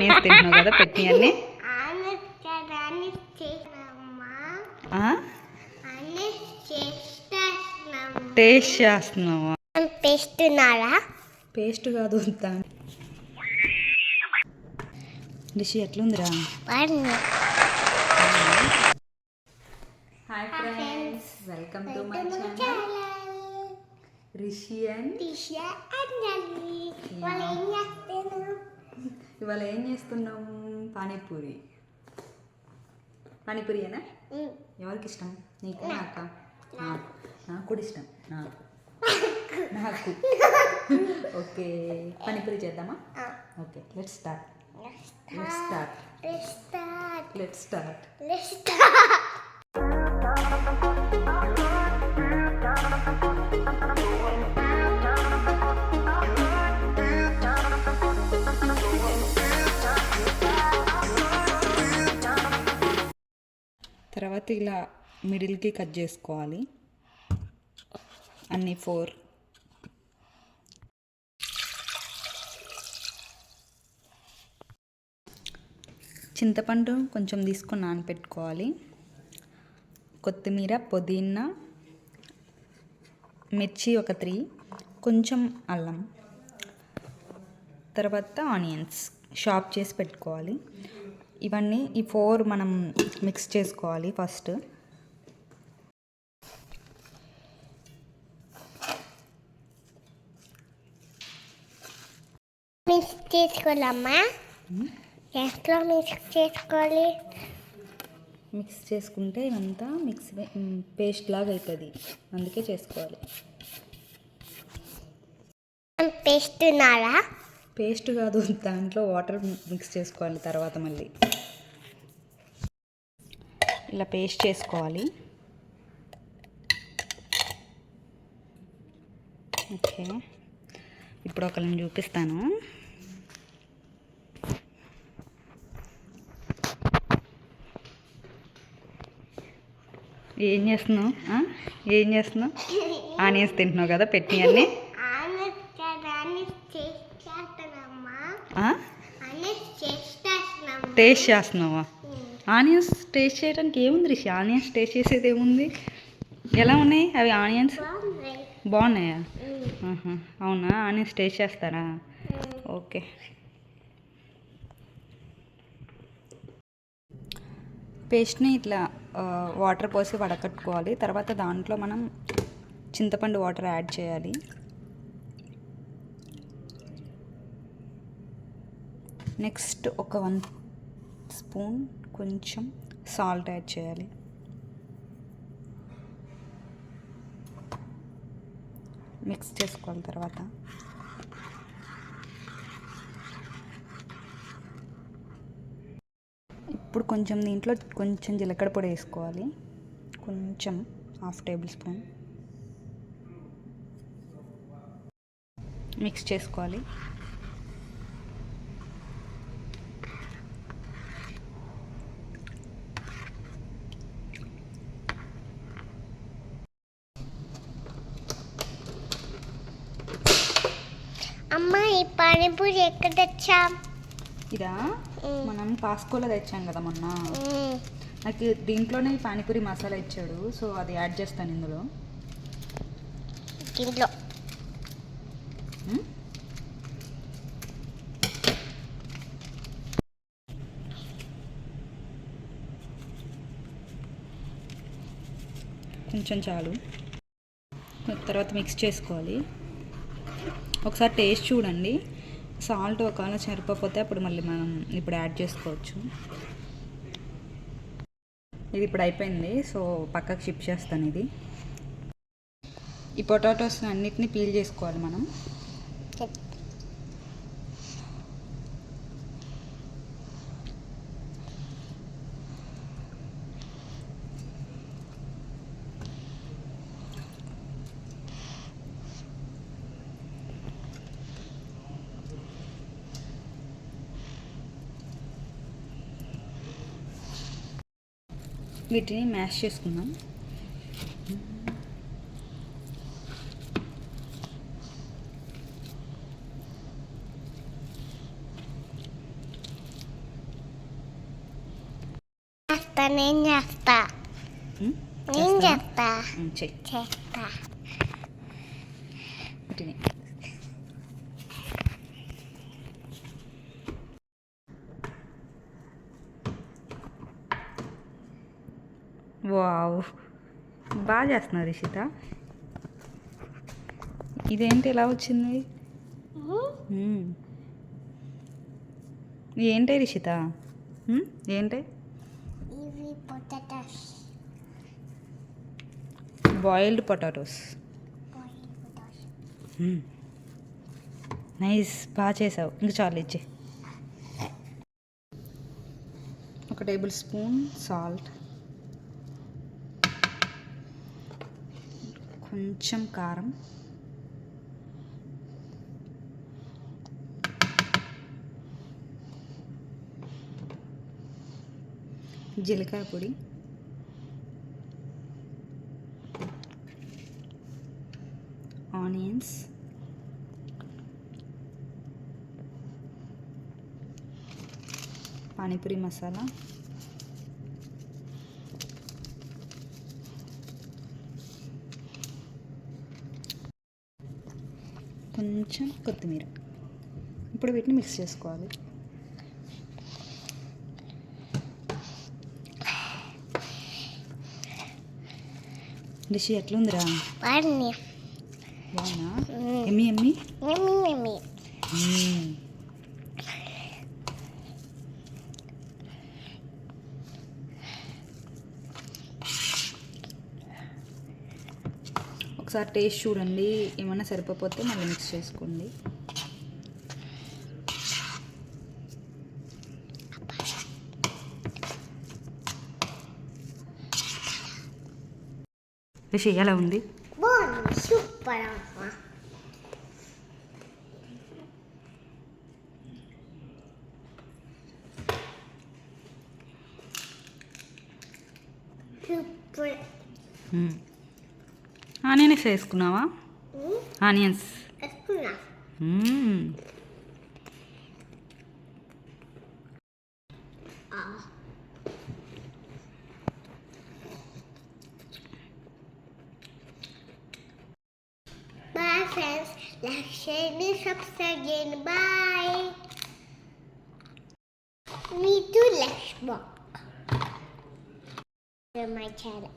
Onions తింటున్నావు కదా పెట్టి అన్ని. టేస్ట్ చేస్తున్నావా? పెస్తున్నారా పేస్ట్ కాదు dish ఎట్లుందిరా? Hi friends welcome to my channel Rishi and ఇవాళ ఏం చేస్తున్నాం పానీపూరి. పానీపూరియేనా? ఎవరికి ఇష్టం నీకు నాక. నాకు? నాకు. కూడా ఇష్టం. నాకు. నాకు. ఓకే. పానీపూరి చేద్దామా? Okay. Let's start let's start let's start తర్వాత ఇలా మిడిల్కి కట్ చేసుకోవాలి. అన్ని ఫోర్. చింతపండు కొంచెం తీసుకొని నానపెట్టుకోవాలి. కొత్తిమీర పుదీనా మిర్చి ఒక త్రీ కొంచెం అల్లం తర్వాత ఆనియన్స్ షాప్ చేసి పెట్టుకోవాలి. ఇవన్నీ ఈ ఫోర్ మనం మిక్స్ చేసుకోవాలి ఫస్ట్. మిక్స్ చేసుకోవాలమ్మా. ఎంతలో మిక్స్ చేసుకోవాలి? మిక్స్ చేసుకుంటే ఇవంతా మిక్స్ పేస్ట్ లాగా అవుతుంది అందుకే చేసుకోవాలి. పెస్తున్నారా పేస్ట్ కాదు దాంట్లో వాటర్ మిక్స్ చేసుకోవాలి తర్వాత మళ్ళీ. ఇలా పేస్ట్ చేసుకోవాలి. ఓకే. ఇప్పుడు ఒకళ్ళని చూపిస్తాను. ఏం చేస్తున్నావు? ఏం చేస్తున్నావు? ఆనియన్స్ తింటున్నావు కదా పెట్టి అన్నీ టేస్ట్ చేస్తున్నావా? ఆనియన్స్ టేస్ట్ చేయడానికి ఏముంది రిషి? ఆనియన్స్ టేస్ట్ చేసేది ఏముంది? ఎలా ఉన్నాయి అవి ఆనియన్స్? బాగున్నాయా? అవునా? ఆనియన్స్ టేస్ట్ చేస్తారా? ఓకే. పేస్ట్ని ఇట్లా వాటర్ పోసి వడకట్టుకోవాలి. తర్వాత దాంట్లో మనం చింతపండు వాటర్ యాడ్ చేయాలి. నెక్స్ట్ ఒక వన్ స్పూన్ కొంచెం సాల్ట్ యాడ్ చేయాలి. మిక్స్ చేసుకోవాలి తర్వాత. ఇప్పుడు కొంచెం దీంట్లో కొంచెం జీలకర్ర పొడి వేసుకోవాలి. కొంచెం హాఫ్ టేబుల్ స్పూన్. మిక్స్ చేసుకోవాలి అమ్మ ఈ పానీపూరి ఎక్కడ తెచ్చాం? ఇదా? మనం కాస్కోలో తెచ్చాం కదా మొన్న. నాకు దీంట్లోనే పానీపూరి మసాలా ఇచ్చాడు సో అది యాడ్ చేస్తాను ఇందులో. దీంట్లో? కొంచెం చాలు. తర్వాత మిక్స్ చేసుకోవాలి. ఒకసారి టేస్ట్ చూడండి. సాల్ట్ ఒకవేళ సరిపోతే అప్పుడు మళ్ళీ మనం ఇప్పుడు యాడ్ చేసుకోవచ్చు. ఇది ఇప్పుడు అయిపోయింది. సో పక్కకు షిఫ్ట్ చేస్తాను ఇది. ఈ పొటాటోస్ అన్నిటిని పీల్ చేసుకోవాలి మనం. వీటిని మ్యాష్ చేసుకుందాం. నేను చేస్తా. నేను చేస్తా. చేస్తా. వావ్. బాగా చేస్తున్నారు రిషిత ఇదేంటి ఎలా వచ్చింది. ఏంటి రిషిత? ఏంటి? ఇవి పొటాటోస్. Boiled potatoes. నైస్ బాగా చేసావు. ఇంక చాలు ఇచ్చి. ఒక టేబుల్ స్పూన్ సాల్ట్. కొంచెం కారం. జీలకర్ర పొడి. ఆనియన్స్. పానీపూరి మసాలా. కొంచెం కొత్తిమీర. ఇప్పుడు వీటిని మిక్స్ చేసుకోవాలి. రిషి ఎట్లుందిరా? బాగున్నా ఎమ్మి ఎమ్మి? మమ్మీ మమ్మీ ఒకసారి టేస్ట్ చూడండి ఏమన్నా సరిపోతే మళ్ళీ మిక్స్ చేసుకోండి. రిషి ఎలా ఉంది? సూపర్ అమ్మా. సూపర్ ఆనియన్స్ వేసుకున్నావా ఆనియన్స్ వేసుకున్నా మ్మ్. Bye friends, like, share, and subscribe again. Bye. Me too, let's walk. To my channel.